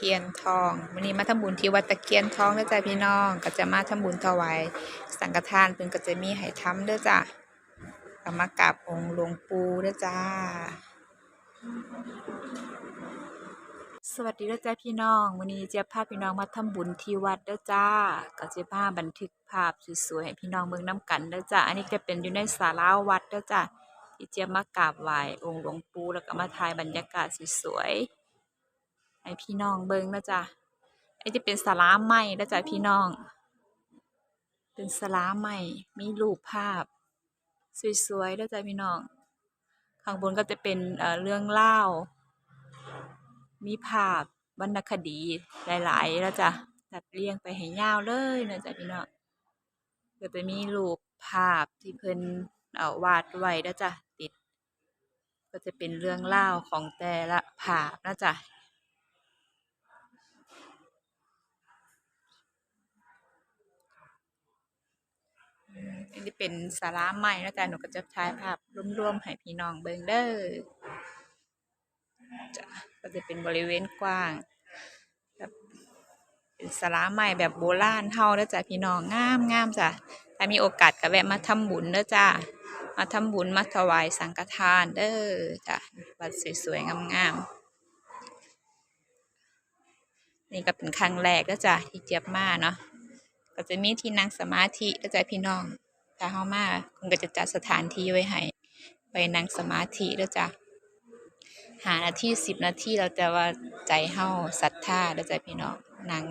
คียนทองวันนี้มาทำบุญที่วัดตะเคียนทองเด้อจ้าพี่น้อง ก็จะมาทำบุญถวายสังฆทานเพิ่นก็จะมีให้ทำเด้อจ้าก็มากราบองค์หลวงปู่เด้อจ้า สวัสดีเด้อจ้าพี่น้องวันนี้จะพาพี่น้องมาทำบุญที่วัดเด้อจ้า ก็จะพาบันทึกภาพสวยๆให้พี่น้องเบิ่งนํกันเด้อจ้า อันนี้จะเป็นอยู่ในศาลาวัดเด้อจ้าที่เจะมากราบไหว้องค์หลวงปู่แล้วก็มาถ่ายบรรยากาศสวยๆ ให้พี่น้องเบิงนะจ้าอันนี้จะเป็นศาลาใหม่เด้อจ้าพี่น้อง เป็นศาลาใหม่มีรูปภาพ สวยๆเด้อจ้าพี่น้อง ข้างบนก็จะเป็นเอ่อเรื่องเล่า มีภาพวรรณคดีหลายๆแล้วจ้ะจัดเรียงไปให้ยาวเลยนะจ๊ะพี่น้องก็จะมีรูปภาพที่เพิ่นาวาดไว้แล้วจ้ะติด ก็จะเป็นเรื่องเล่าของแต่ละภาพนะจ๊ะอืมอั นนี้เป็นสาราใหม่นะจ๊ะหนูก็จะถ่ายภาพรวมๆให้พี่น้องเบิ่งเด้อจะก็จะเป็นบริเวณกว้างแบบเป็นศาลาใหม่แบบโบราณเฮาเด้อจ้ะพี่น้องงามงามจ้ะถ้ามีโอกาสก็แวะมาทำบุญเด้อจ้ะมาทำบุญมาถวายสังฆทานเด้อจ้ะวัดสวยๆงามๆนี่ก็เป็นครั้งแรกเด้อจ้ะที่เจี๊ยบมาเนาะก็จะมีที่นั่งสมาธิเด้อจ้ะพี่น้อง ถ้าเฮามาคุณก็จะจัดสถานที่ไว้ให้ไปนั่งสมาธิเด้อจ้ะหานาทีสิบนาทีเราจะว่าใจเฮาศรัทธาแล้วใจพี่น้อง นั่ง